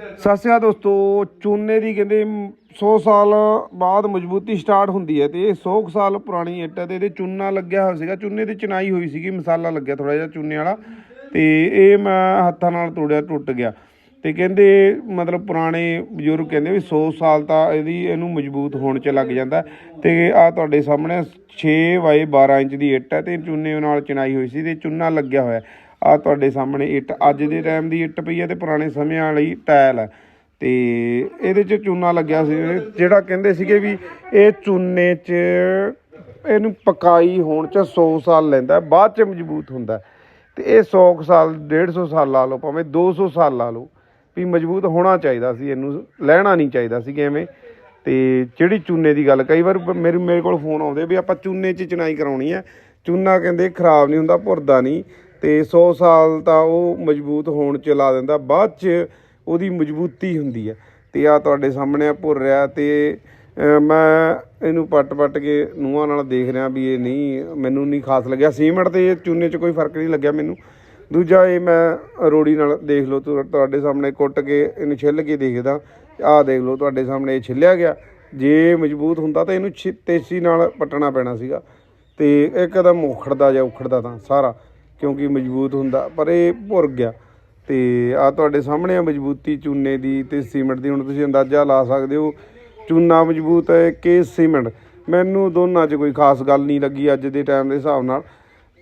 ਸਤਿ ਸ਼੍ਰੀ ਅਕਾਲ ਦੋਸਤੋ, ਚੂਨੇ ਦੀ ਕਹਿੰਦੇ 100 ਸਾਲ ਬਾਅਦ ਮਜ਼ਬੂਤੀ ਸਟਾਰਟ ਹੁੰਦੀ ਹੈ ਤੇ ਇਹ 100 ਕੁ ਸਾਲ ਪੁਰਾਣੀ ਇੱਟ ਹੈ ਤੇ ਇਹਦੇ ਚੂਨਾ ਲੱਗਿਆ ਹੋਇਆ ਸੀਗਾ। ਚੂਨੇ ਦੀ ਚਨਾਈ ਹੋਈ ਸੀਗੀ, ਮਸਾਲਾ ਲੱਗਿਆ ਥੋੜਾ ਜਿਹਾ ਚੂਨੇ ਵਾਲਾ ਤੇ ਇਹ ਮੈਂ ਹੱਥਾਂ ਨਾਲ ਤੋੜਿਆ, ਟੁੱਟ ਗਿਆ। ਤੇ ਕਹਿੰਦੇ ਮਤਲਬ ਪੁਰਾਣੇ ਬਜ਼ੁਰਗ ਕਹਿੰਦੇ ਵੀ 100 ਸਾਲ ਤਾਂ ਇਹਦੀ ਇਹਨੂੰ ਮਜ਼ਬੂਤ ਹੋਣ ਚ ਲੱਗ ਜਾਂਦਾ। ਤੇ ਆ ਤੁਹਾਡੇ ਸਾਹਮਣੇ 6 ਬਾਏ 12 ਇੰਚ ਦੀ ਇੱਟ ਹੈ ਤੇ ਚੂਨੇ ਨਾਲ ਚਨਾਈ ਹੋਈ ਸੀ ਤੇ ਚੂਨਾ ਲੱਗਿਆ ਹੋਇਆ। ਆ ਤੁਹਾਡੇ ਸਾਹਮਣੇ ਇੱਟ ਅੱਜ ਦੇ ਟਾਈਮ ਦੀ ਇੱਟ ਪਈ ਹੈ ਤੇ ਪੁਰਾਣੇ ਸਮਿਆਂ ਵਾਲੀ ਟਾਇਲ ਹੈ। ਤੇ ਇਹਦੇ ਚ ਚੂਨਾ ਲੱਗਿਆ ਸੀ ਜਿਹੜਾ ਕਹਿੰਦੇ ਸੀਗੇ ਵੀ ਇਹ ਚੂਨੇ 'ਚ ਇਹਨੂੰ ਪਕਾਈ ਹੋਣ ਚ 100 ਸਾਲ ਲੈਂਦਾ ਬਾਅਦ ਚ ਮਜ਼ਬੂਤ ਹੁੰਦਾ ਹੈ। ਤੇ ਇਹ 100 ਕੁ ਸਾਲ 150 ਸਾਲ ਲਾ ਲਓ, ਭਾਵੇਂ 200 ਸਾਲ ਲਾ ਲਓ। ਵੀ ਮਜ਼ਬੂਤ ਹੋਣਾ ਚਾਹੀਦਾ ਸੀ, ਇਹਨੂੰ ਲੈਣਾ ਨਹੀਂ ਚਾਹੀਦਾ ਸੀ ਐਵੇਂ ਤੇ ਜਿਹੜੀ ਚੂਨੇ ਦੀ ਗੱਲ, ਕਈ ਵਾਰ ਮੇਰੇ ਮੇਰੇ ਕੋਲ ਫੋਨ ਆਉਂਦੇ ਵੀ ਆਪਾਂ ਚੂਨੇ 'ਚ ਚਨਾਈ ਕਰਾਉਣੀ ਹੈ ਚੂਨਾ ਕਹਿੰਦੇ ਖਰਾਬ ਨਹੀਂ ਹੁੰਦਾ, ਭੁਰਦਾ ਨਹੀਂ। ਤੇ 100 ਸਾਲ ਤਾਂ ਉਹ ਮਜ਼ਬੂਤ ਹੋਣ 'ਚ ਲਾ ਦਿੰਦਾ, ਬਾਅਦ 'ਚ ਉਹਦੀ ਮਜ਼ਬੂਤੀ ਹੁੰਦੀ ਹੈ ਤੇ ਆ ਤੁਹਾਡੇ ਸਾਹਮਣੇ ਆ, ਭੁਰ ਰਿਹਾ ਤੇ ਮੈਂ ਇਹਨੂੰ ਪੱਟ-ਪੱਟ ਕੇ ਨੂੰਹਾਂ ਨਾਲ ਦੇਖ ਰਿਹਾ ਵੀ ਇਹ ਨਹੀਂ, ਮੈਨੂੰ ਨਹੀਂ ਖਾਸ ਲੱਗਿਆ। ਸੀਮੈਂਟ ਤੇ ਚੂਨੇ 'ਚ ਕੋਈ ਫ਼ਰਕ ਨਹੀਂ ਲੱਗਿਆ ਮੈਨੂੰ। ਦੂਜਾ ਇਹ ਮੈਂ ਰੋੜੀ ਨਾਲ ਦੇਖ ਲਓ ਤੁਹਾਡੇ ਸਾਹਮਣੇ ਕੁੱਟ ਕੇ ਇਹਨੂੰ ਛਿੱਲ ਕੇ ਦੇਖਦਾ। ਆਹ ਦੇਖ ਲਓ, ਤੁਹਾਡੇ ਸਾਹਮਣੇ ਇਹ ਛਿੱਲਿਆ ਗਿਆ। ਜੇ ਮਜ਼ਬੂਤ ਹੁੰਦਾ ਤਾਂ ਇਹਨੂੰ ਛਿ- ਤੇਜ਼ੀ ਨਾਲ ਪੱਟਣਾ ਪੈਣਾ ਸੀਗਾ। ਤੇ ਇੱਕਦਮ ਉਖੜਦਾ ਜਾਂ ਉਖੜਦਾ ਤਾਂ ਸਾਰਾ, ਕਿਉਂਕਿ ਮਜ਼ਬੂਤ ਹੁੰਦਾ, ਪਰ ਇਹ ਭੁਰ ਗਿਆ। ਤੇ ਆ ਤੁਹਾਡੇ ਸਾਹਮਣੇ ਆ ਮਜ਼ਬੂਤੀ ਚੂਨੇ ਦੀ ਤੇ ਸੀਮੈਂਟ ਦੀ। ਹੁਣ ਤੁਸੀਂ ਅੰਦਾਜ਼ਾ ਲਾ ਸਕਦੇ ਹੋ, ਚੂਨਾ ਮਜ਼ਬੂਤ ਹੈ ਕਿ ਸੀਮੈਂਟ? ਮੈਨੂੰ ਦੋਨਾਂ 'ਚ ਕੋਈ ਖਾਸ ਗੱਲ ਨਹੀਂ ਲੱਗੀ ਅੱਜ ਦੇ ਟਾਈਮ ਦੇ ਹਿਸਾਬ ਨਾਲ।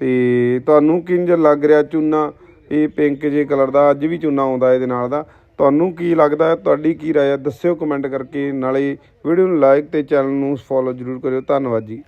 ਤੇ ਤੁਹਾਨੂੰ ਕਿੰਜ ਲੱਗ ਰਿਹਾ ਚੂਨਾ? ਇਹ ਪਿੰਕ ਜੇ ਕਲਰ ਦਾ, ਅੱਜ ਵੀ ਚੂਨਾ ਆਉਂਦਾ ਇਹਦੇ ਨਾਲ ਦਾ। ਤੁਹਾਨੂੰ ਕੀ ਲੱਗਦਾ ਤੁਹਾਡੀ ਕੀ ਰਾਏ ਹੈ? ਦੱਸਿਓ ਕਮੈਂਟ ਕਰਕੇ। ਨਾਲੇ ਵੀਡੀਓ ਨੂੰ ਲਾਈਕ ਤੇ ਚੈਨਲ ਨੂੰ ਫੋਲੋ ਜ਼ਰੂਰ ਕਰਿਓ। ਧੰਨਵਾਦ ਜੀ।